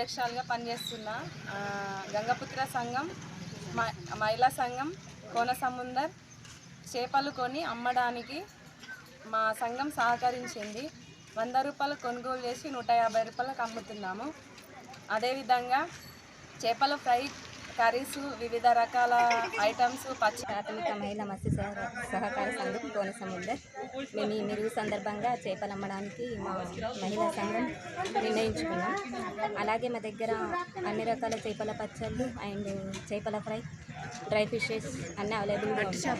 అధ్యక్షాలుగా పనిచేస్తున్న గంగపుత్ర సంఘం మహిళా సంఘం కోన సముందర్ చేపలు కొని అమ్మడానికి మా సంఘం సహకరించింది. వంద రూపాయలు కొనుగోలు చేసి నూట యాభై రూపాయలకు అమ్ముతున్నాము. అదేవిధంగా చేపల ఫ్రై కర్రీస్ వివిధ రకాల ఐటమ్స్ పచ్చి ప్రాథమిక మహిళా మత్స్య సహ- సహకార సంఘం కోన సముద్రం. మేము ఈ మెరుగు సందర్భంగా చేపలు అమ్మడానికి మా మహిళా సంఘం నిర్ణయించుకున్నాం. అలాగే మా దగ్గర అన్ని రకాల చేపల పచ్చళ్ళు అండ్ చేపల ఫ్రై డ్రై ఫిషెస్ అన్నీ అవైలబుల్గా ఉంటాయి